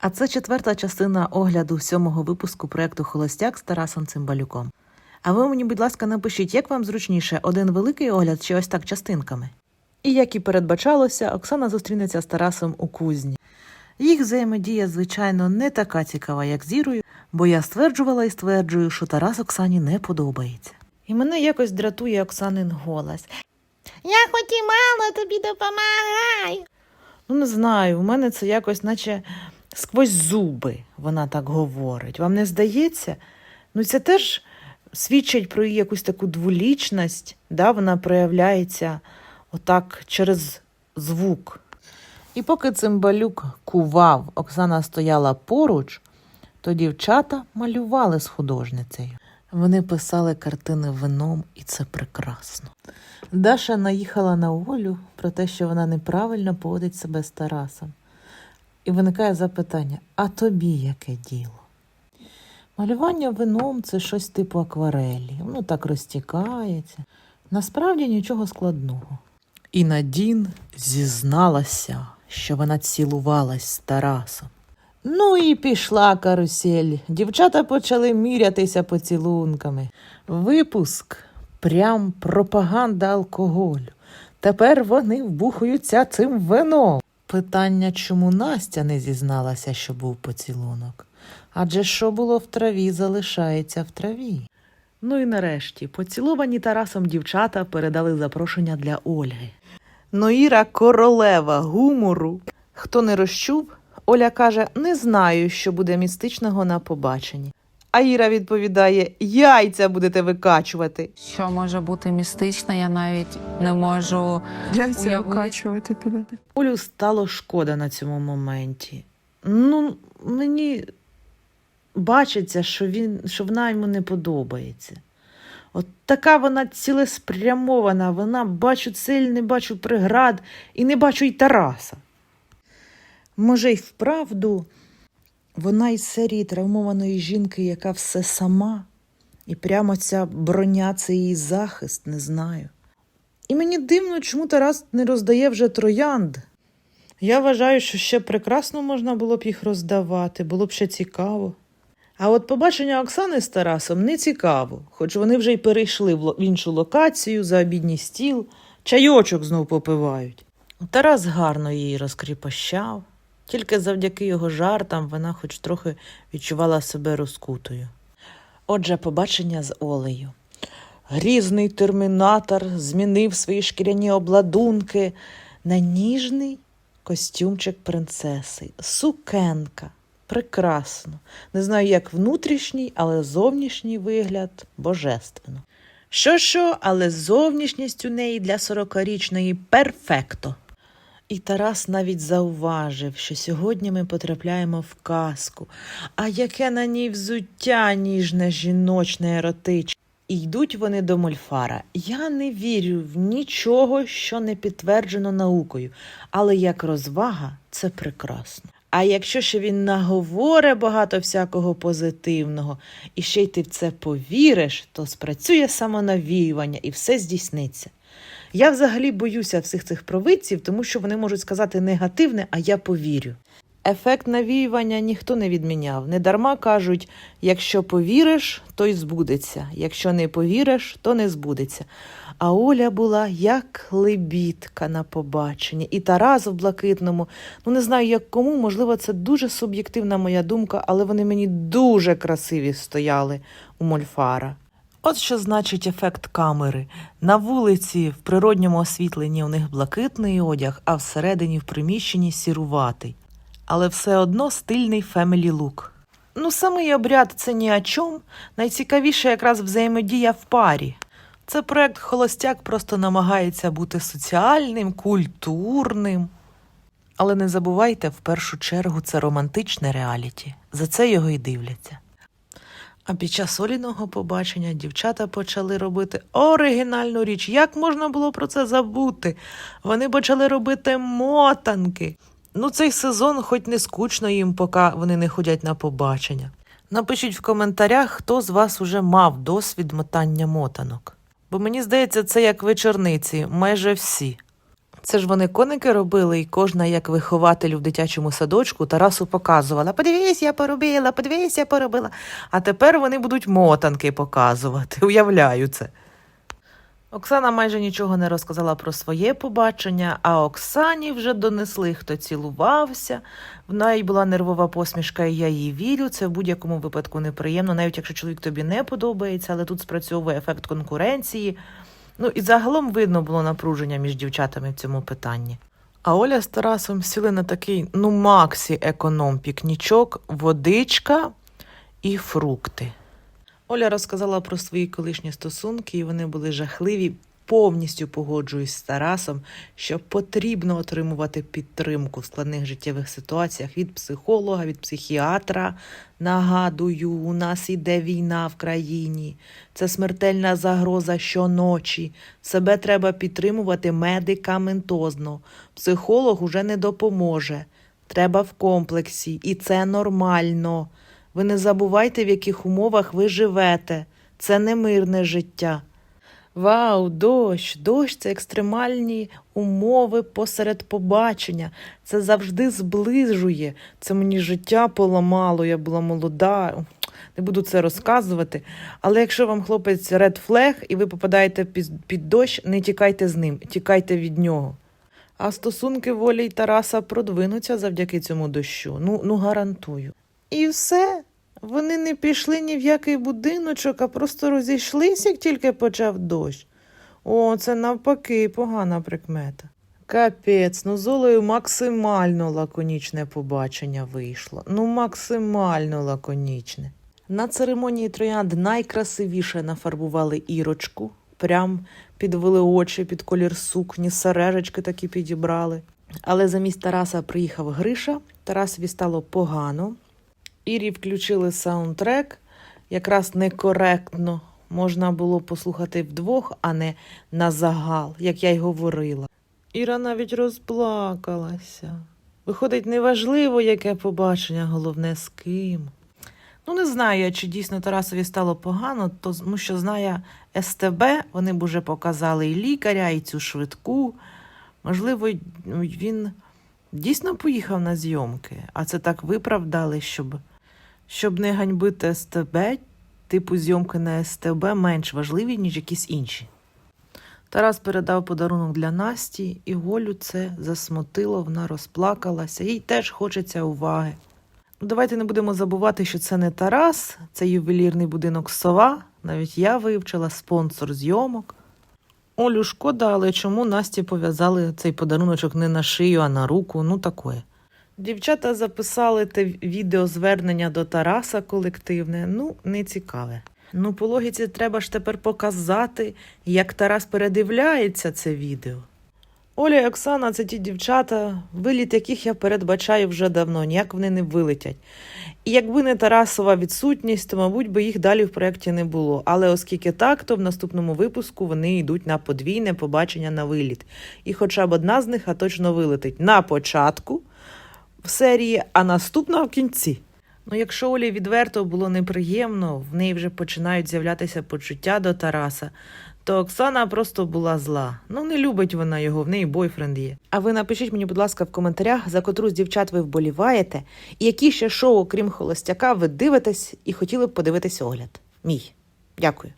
А це четверта частина огляду сьомого випуску проекту Холостяк з Тарасом Цимбалюком. А ви мені, будь ласка, напишіть, як вам зручніше один великий огляд чи ось так частинками. І як і передбачалося, Оксана зустрінеться з Тарасом у кузні. Їх взаємодія, звичайно, не така цікава, як з Ірою, бо я стверджувала і стверджую, що Тарас Оксані не подобається. І мене якось дратує Оксанин голос. Я хоч і мало тобі допомагаю. Ну, не знаю, у мене це якось, наче сквозь зуби вона так говорить. Вам не здається? Ну, це теж свідчить про її якусь таку дволічність, да? вона проявляється отак через звук. І поки цимбалюк кував, Оксана стояла поруч, то дівчата малювали з художницею. Вони писали картини вином, і це прекрасно. Даша наїхала на Олю про те, що вона неправильно поводить себе з Тарасом. І виникає запитання: а тобі яке діло? Малювання вином це щось типу акварелі, воно так розтікається. Насправді нічого складного. І Надін зізналася, що вона цілувалась з Тарасом. Ну і пішла карусель. Дівчата почали мірятися поцілунками. Випуск прям пропаганда алкоголю. Тепер вони вбухуються цим вином. Питання, чому Настя не зізналася, що був поцілунок? Адже що було в траві, залишається в траві. Ну і нарешті, поціловані Тарасом дівчата передали запрошення для Ольги. Ну, Іра королева гумору. Хто не розчув, Оля каже: не знаю, що буде містичного на побаченні. А Іра відповідає: яйця будете викачувати. Що може бути містично, я навіть не можу. Яйця Уявити. вкачувати туди. Олю стало шкода на цьому моменті. Ну, мені бачиться, що, він, що вона йому не подобається. От така вона цілеспрямована, вона бачу цель, не бачу преград і не бачу й Тараса. Може, й вправду вона із серії травмованої жінки, яка все сама, і прямо ця броня це її захист, не знаю. І мені дивно, чому Тарас не роздає вже троянд. Я вважаю, що ще прекрасно можна було б їх роздавати, було б ще цікаво. А от побачення Оксани з Тарасом не цікаво, хоч вони вже й перейшли в іншу локацію за обідній стіл, чайочок знов попивають. Тарас гарно її розкріпощав, тільки завдяки його жартам вона хоч трохи відчувала себе розкутою. Отже, побачення з Олею. Грізний термінатор змінив свої шкіряні обладунки на ніжний костюмчик принцеси, сукенка. Прекрасно. Не знаю, як внутрішній, але зовнішній вигляд божественно. Що що, але зовнішність у неї для сорокарічної перфекто. І Тарас навіть зауважив, що сьогодні ми потрапляємо в казку. А яке на ній взуття ніжне, жіночне, еротичне. І йдуть вони до Мольфара. Я не вірю в нічого, що не підтверджено наукою, але як розвага це прекрасно. А якщо ще він наговорить багато всякого позитивного, і ще й ти в це повіриш, то спрацює самонавіювання і все здійсниться. Я взагалі боюся всіх цих провидців, тому що вони можуть сказати негативне, а я повірю. Ефект навіювання ніхто не відміняв. Недарма кажуть: якщо повіриш, то й збудеться, якщо не повіриш, то не збудеться. А Оля була як лебідка на побаченні, і Тарас в блакитному. Ну не знаю, як кому, можливо, це дуже суб'єктивна моя думка, але вони мені дуже красиві стояли у Мольфара. От що значить ефект камери. На вулиці в природньому освітленні у них блакитний одяг, а всередині в приміщенні сіруватий. Але все одно стильний фемелі лук. Ну, самий обряд це ні о чому. Найцікавіше якраз взаємодія в парі. Це проект Холостяк просто намагається бути соціальним, культурним. Але не забувайте, в першу чергу, це романтичне реаліті. За це його й дивляться. А під час Оліного побачення дівчата почали робити оригінальну річ. Як можна було про це забути? Вони почали робити мотанки. Ну, цей сезон хоч не скучно їм, поки вони не ходять на побачення. Напишіть в коментарях, хто з вас уже мав досвід мотання мотанок. Бо мені здається, це як вечорниці, майже всі. Це ж вони коники робили, і кожна, як вихователю в дитячому садочку, Тарасу показувала: подивись, я поробила, подивись, я поробила. А тепер вони будуть мотанки показувати. Уявляю це. Оксана майже нічого не розказала про своє побачення, а Оксані вже донесли, хто цілувався. В неї була нервова посмішка, і я їй вірю. Це в будь-якому випадку неприємно, навіть якщо чоловік тобі не подобається, але тут спрацьовує ефект конкуренції. Ну і загалом видно було напруження між дівчатами в цьому питанні. А Оля з Тарасом сіли на такий, ну, максі економ пікнічок, водичка і фрукти. Оля розказала про свої колишні стосунки, і вони були жахливі. Повністю погоджуюсь з Тарасом, що потрібно отримувати підтримку в складних життєвих ситуаціях від психолога, від психіатра. Нагадую, у нас іде війна в країні. Це смертельна загроза щоночі. Себе треба підтримувати медикаментозно. Психолог уже не допоможе. Треба в комплексі, і це нормально. Ви не забувайте, в яких умовах ви живете. Це не мирне життя. Вау, дощ, дощ це екстремальні умови посеред побачення. Це завжди зближує. Це мені життя поламало, я була молода. Не буду це розказувати. Але якщо вам хлопець ред флег і ви попадаєте під, під дощ, не тікайте з ним, тікайте від нього. А стосунки волі й Тараса продвинуться завдяки цьому дощу. Ну, ну гарантую. І все. Вони не пішли ні в який будиночок, а просто розійшлися, як тільки почав дощ. О, це навпаки погана прикмета. Капець, ну з Олею максимально лаконічне побачення вийшло. Ну, максимально лаконічне. На церемонії троянд найкрасивіше нафарбували ірочку, прям підвели очі під колір сукні, сережечки такі підібрали. Але замість Тараса приїхав Гриша, Тарасові стало погано. Ірі включили саундтрек, якраз некоректно. Можна було послухати вдвох, а не на загал, як я й говорила. Іра навіть розплакалася. Виходить, неважливо, яке побачення, головне з ким. Ну, не знаю, чи дійсно Тарасові стало погано, тому що знає СТБ, вони б уже показали і лікаря, і цю швидку. Можливо, він дійсно поїхав на зйомки, а це так виправдали, щоб, щоб не ганьбити СТБ, типу зйомки на СТБ менш важливі, ніж якісь інші. Тарас передав подарунок для Насті, і Голю це засмутило, вона розплакалася, їй теж хочеться уваги. Ну, Давайте не будемо забувати, що це не Тарас, це ювелірний будинок Сова. Навіть я вивчила спонсор зйомок. Олю шкода, але чому Насті пов'язали цей подаруночок не на шию, а на руку? Ну такое. Дівчата записали те відеозвернення до Тараса колективне. Ну, не цікаве. Ну, по логіці треба ж тепер показати, як Тарас передивляється це відео. Оля і Оксана це ті дівчата, виліт яких я передбачаю вже давно, ніяк вони не вилетять. І якби не Тарасова відсутність, то, мабуть, би їх далі в проєкті не було. Але оскільки так, то в наступному випуску вони йдуть на подвійне побачення на виліт. І хоча б одна з них а точно вилетить на початку в серії, а наступна в кінці. Ну, якщо Олі відверто було неприємно, в неї вже починають з'являтися почуття до Тараса, то Оксана просто була зла. Ну, не любить вона його, в неї бойфренд є. А ви напишіть мені, будь ласка, в коментарях, за котру з дівчат ви вболіваєте, і які ще шоу, окрім холостяка, ви дивитесь і хотіли б подивитись огляд. Мій. Дякую.